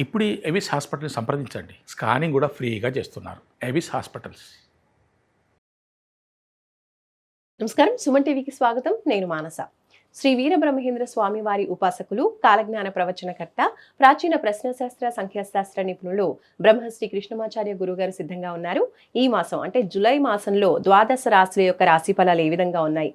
ఇప్పుడు ఎవిస్ హాస్పిటల్ని సంప్రదించండి. స్కానింగ్ కూడా ఫ్రీగా చేస్తున్నారు. ఎవిస్ హాస్పిటల్స్. నమస్కారం. సుమన్ టీవీకి స్వాగతం. నేను మానస. శ్రీ వీరబ్రహ్మేంద్ర స్వామి వారి ఉపాసకులు కాలజ్ఞాన ప్రవచనకర్త ప్రాచీన ప్రశ్నశాస్త్ర సంఖ్యాశాస్త్ర నిపుణులు బ్రహ్మశ్రీ కృష్ణమాచార్య గురుగారు సిద్ధంగా ఉన్నారు. ఈ మాసం అంటే జులై మాసంలో ద్వాదశ రాశుల యొక్క రాశి ఫలాలు ఏ విధంగా ఉన్నాయి?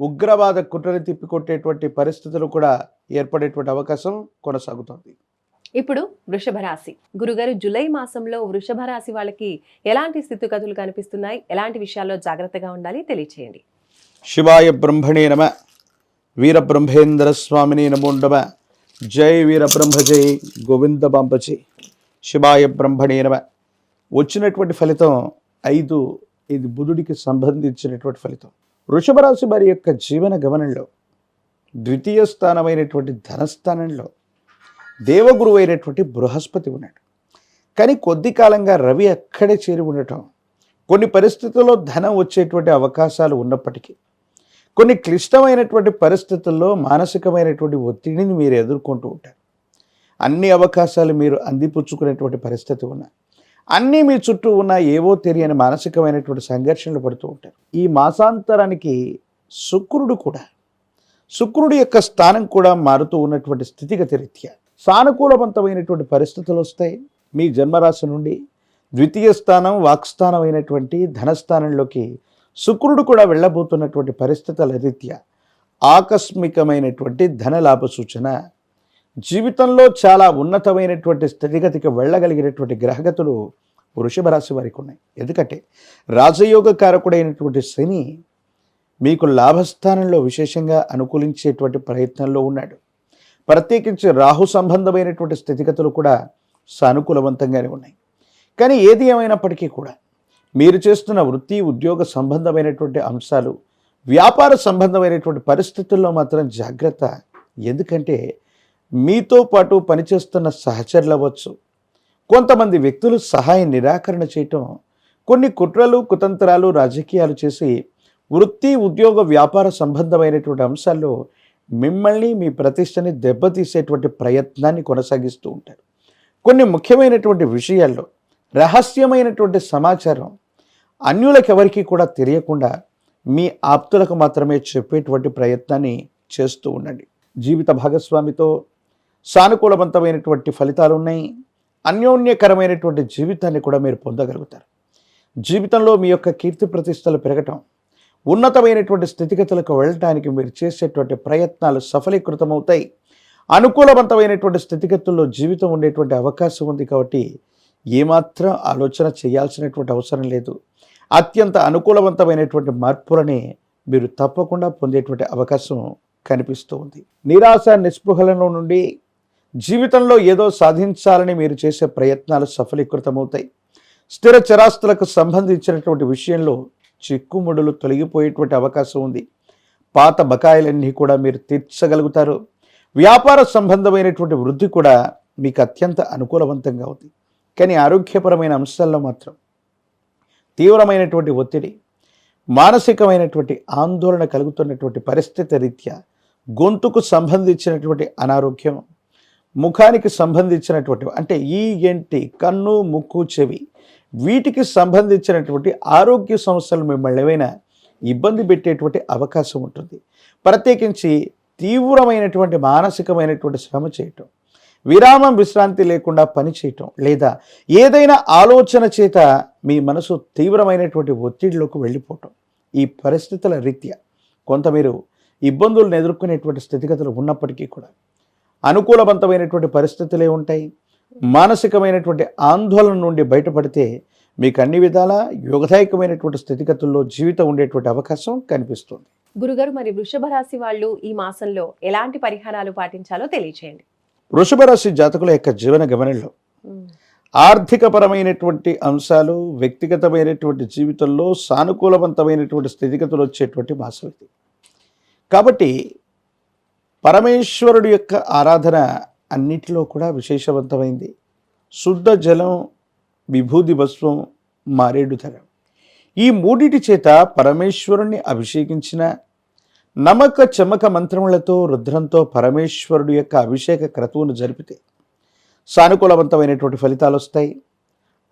ఉగ్రవాద కుట్రని తిప్పికొట్టేటువంటి పరిస్థితులు కూడా ఏర్పడేటువంటి అవకాశం కొనసాగుతుంది. ఇప్పుడు వృషభ రాశి. గురుగారు జూలై మాసంలో వృషభ రాశి వాళ్ళకి ఎలాంటి స్థితిగతులు కనిపిస్తున్నాయి? ఎలాంటి విషయాల్లో జాగ్రత్తగా ఉండాలి? తెలియచేయండి. శివాయ బ్రహ్మణే నమ. వీరబ్రహ్మేంద్ర స్వామిని నమోండమ జై వీరబ్రహ్మ జై గోవింద బాంబజీ. శివాయ బ్రహ్మణే నమ. వచ్చినటువంటి ఫలితం ఐదు ఇది బుధుడికి సంబంధించినటువంటి ఫలితం. వృషభరాశి వారి యొక్క జీవన గమనంలో ద్వితీయ స్థానమైనటువంటి ధనస్థానంలో దేవగురువు అయినటువంటి బృహస్పతి ఉన్నాడు. కానీ కొద్ది కాలంగా రవి అక్కడే చేరి ఉండటం కొన్ని పరిస్థితుల్లో ధనం వచ్చేటువంటి అవకాశాలు ఉన్నప్పటికీ కొన్ని క్లిష్టమైనటువంటి పరిస్థితుల్లో మానసికమైనటువంటి ఒత్తిడిని మీరు ఎదుర్కొంటూ ఉంటారు. అన్ని అవకాశాలు మీరు అందిపుచ్చుకునేటువంటి పరిస్థితి ఉన్నాయి అన్నీ మీ చుట్టూ ఉన్న ఏవో తెలియని మానసికమైనటువంటి సంఘర్షణలు పడుతూ ఉంటారు ఈ మాసాంతరానికి శుక్రుడు కూడా శుక్రుడి యొక్క స్థానం కూడా మారుతూ ఉన్నటువంటి స్థితిగతి రీత్యా సానుకూలవంతమైనటువంటి పరిస్థితులు వస్తాయి. మీ జన్మరాశి నుండి ద్వితీయ స్థానం వాక్స్థానం అయినటువంటి ధనస్థానంలోకి శుక్రుడు కూడా వెళ్ళబోతున్నటువంటి పరిస్థితుల రీత్యా ఆకస్మికమైనటువంటి ధనలాభ సూచన జీవితంలో చాలా ఉన్నతమైనటువంటి స్థితిగతికి వెళ్ళగలిగినటువంటి గ్రహగతులు వృషభ రాశి వారికి ఉన్నాయి. ఎందుకంటే రాజయోగ కారకుడైనటువంటి శని మీకు లాభస్థానంలో విశేషంగా అనుకూలించేటువంటి ప్రయత్నంలో ఉన్నాడు. ప్రత్యేకించి రాహు సంబంధమైనటువంటి స్థితిగతులు కూడా సానుకూలవంతంగానే ఉన్నాయి. కానీ ఏది ఏమైనప్పటికీ కూడా మీరు చేస్తున్న వృత్తి ఉద్యోగ సంబంధమైనటువంటి అంశాలు వ్యాపార సంబంధమైనటువంటి పరిస్థితుల్లో మాత్రం జాగ్రత్త. ఎందుకంటే మీతో పాటు పనిచేస్తున్న సహచరులు అవ్వచ్చు కొంతమంది వ్యక్తులు సహాయం నిరాకరణ చేయటం కొన్ని కుట్రలు కుతంత్రాలు రాజకీయాలు చేసి వృత్తి ఉద్యోగ వ్యాపార సంబంధమైనటువంటి అంశాల్లో మిమ్మల్ని మీ ప్రతిష్టని దెబ్బతీసేటువంటి ప్రయత్నాన్ని కొనసాగిస్తూ ఉంటారు. కొన్ని ముఖ్యమైనటువంటి విషయాల్లో రహస్యమైనటువంటి సమాచారం అన్యులకు ఎవరికీ కూడా తెలియకుండా మీ ఆప్తులకు మాత్రమే చెప్పేటువంటి ప్రయత్నాన్ని చేస్తూ ఉండండి. జీవిత భాగస్వామితో సానుకూలవంతమైనటువంటి ఫలితాలు ఉన్నాయి అన్యోన్యకరమైనటువంటి జీవితాన్ని కూడా మీరు పొందగలుగుతారు. జీవితంలో మీ యొక్క కీర్తి ప్రతిష్టలు పెరగటం ఉన్నతమైనటువంటి స్థితిగతులకు వెళ్ళటానికి మీరు చేసేటువంటి ప్రయత్నాలు సఫలీకృతమవుతాయి. అనుకూలవంతమైనటువంటి స్థితిగతుల్లో జీవితం ఉండేటువంటి అవకాశం ఉంది కాబట్టి ఏమాత్రం ఆలోచన చేయాల్సినటువంటి అవసరం లేదు. అత్యంత అనుకూలవంతమైనటువంటి మార్పులని మీరు తప్పకుండా పొందేటువంటి అవకాశం కనిపిస్తూ ఉంది. నిరాశ నిస్పృహలలో నుండి జీవితంలో ఏదో సాధించాలని మీరు చేసే ప్రయత్నాలు సఫలీకృతమవుతాయి. స్థిర చరాస్తులకు సంబంధించినటువంటి విషయంలో చిక్కుముడులు తొలగిపోయేటువంటి అవకాశం ఉంది. పాత బకాయిలన్నీ కూడా మీరు తీర్చగలుగుతారు. వ్యాపార సంబంధమైనటువంటి వృద్ధి కూడా మీకు అత్యంత అనుకూలవంతంగా ఉంది. కానీ ఆరోగ్యపరమైన అంశాల్లో మాత్రం తీవ్రమైనటువంటి ఒత్తిడి మానసికమైనటువంటి ఆందోళన కలుగుతున్నటువంటి పరిస్థితి రీత్యా గొంతుకు సంబంధించినటువంటి అనారోగ్యం ముఖానికి సంబంధించినటువంటి అంటే ఈ ఎంటి కన్ను ముక్కు చెవి వీటికి సంబంధించినటువంటి ఆరోగ్య సమస్యలు మిమ్మల్ని ఏమైనా ఇబ్బంది పెట్టేటువంటి అవకాశం ఉంటుంది. ప్రత్యేకించి తీవ్రమైనటువంటి మానసికమైనటువంటి శ్రమ చేయటం విరామం విశ్రాంతి లేకుండా పని చేయటం లేదా ఏదైనా ఆలోచన చేత మీ మనసు తీవ్రమైనటువంటి ఒత్తిడిలోకి వెళ్ళిపోవటం ఈ పరిస్థితుల రీత్యా. కొంత మీరు ఇబ్బందులను ఎదుర్కొనేటువంటి స్థితిగతులు ఉన్నప్పటికీ కూడా అనుకూలవంతమైనటువంటి పరిస్థితులే ఉంటాయి. మానసికమైనటువంటి ఆందోళన నుండి బయటపడితే మీకు అన్ని విధాల యోగదాయకమైనటువంటి స్థితిగతుల్లో జీవితం ఉండేటువంటి అవకాశం కనిపిస్తుంది. గురుగారు మరి వృషభ రాశి వాళ్ళు ఈ మాసంలో ఎలాంటి పరిహారాలు పాటించాలో తెలియచేయండి. వృషభ రాశి జాతకుల యొక్క జీవన గమనంలో ఆర్థికపరమైనటువంటి అంశాలు వ్యక్తిగతమైనటువంటి జీవితంలో సానుకూలవంతమైనటువంటి స్థితిగతులు వచ్చేటువంటి మాసం ఇది. కాబట్టి పరమేశ్వరుడు యొక్క ఆరాధన అన్నిటిలో కూడా విశేషవంతమైంది. శుద్ధ జలం విభూది భస్వం మారేడు ధర. ఈ మూడిటి చేత పరమేశ్వరుణ్ణి అభిషేకించిన నమక చమక మంత్రములతో రుద్రంతో పరమేశ్వరుడు యొక్క అభిషేక క్రతువును జరిపితే సానుకూలవంతమైనటువంటి ఫలితాలు వస్తాయి.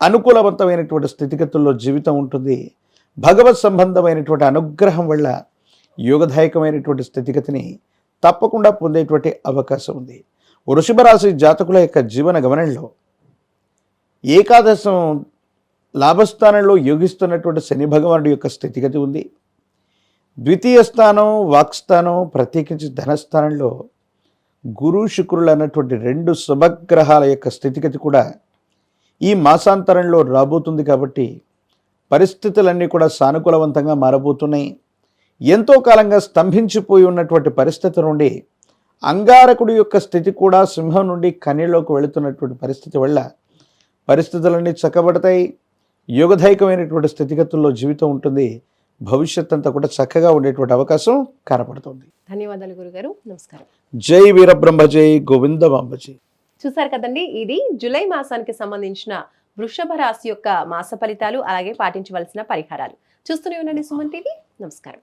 అనుకూలవంతమైనటువంటి స్థితిగతుల్లో జీవితం ఉంటుంది. భగవత్ సంబంధమైనటువంటి అనుగ్రహం వల్ల యోగదాయకమైనటువంటి స్థితిగతిని తప్పకుండా పొందేటువంటి అవకాశం ఉంది. వృషభ రాశి జాతకుల యొక్క జీవన గమనంలో ఏకాదశం లాభస్థానంలో యోగిస్తున్నటువంటి శని భగవానుడి యొక్క స్థితిగతి ఉంది. ద్వితీయ స్థానం వాక్స్థానం ప్రత్యేకించి ధనస్థానంలో గురు శుక్రులు అన్నటువంటి రెండు శుభగ్రహాల యొక్క స్థితిగతి కూడా ఈ మాసాంతరంలో రాబోతుంది కాబట్టి పరిస్థితులన్నీ కూడా సానుకూలవంతంగా మారబోతున్నాయి. ఎంతో కాలంగా స్తంభించిపోయి ఉన్నటువంటి పరిస్థితి నుండి అంగారకుడి యొక్క స్థితి కూడా సింహం నుండి కన్యలోకి వెళుతున్నటువంటి పరిస్థితి వల్ల పరిస్థితులన్నీ చక్కబడతాయి. యోగదాయకమైనటువంటి స్థితిగతుల్లో జీవితం ఉంటుంది. భవిష్యత్ అంతా కూడా చక్కగా ఉండేటువంటి అవకాశం కనపడుతుంది. ధన్యవాదాలు గురుగారు. నమస్కారం. జై వీరబ్రహ్మ జై గోవిందమాంబ జై చూసారు కదండి ఇది జూలై మాసానికి సంబంధించిన వృషభ రాశి యొక్క మాస ఫలితాలు అలాగే పాటించవలసిన పరిహారాలు. చూస్తూనే ఉండండి సుమన్ టీవీ. నమస్కారం.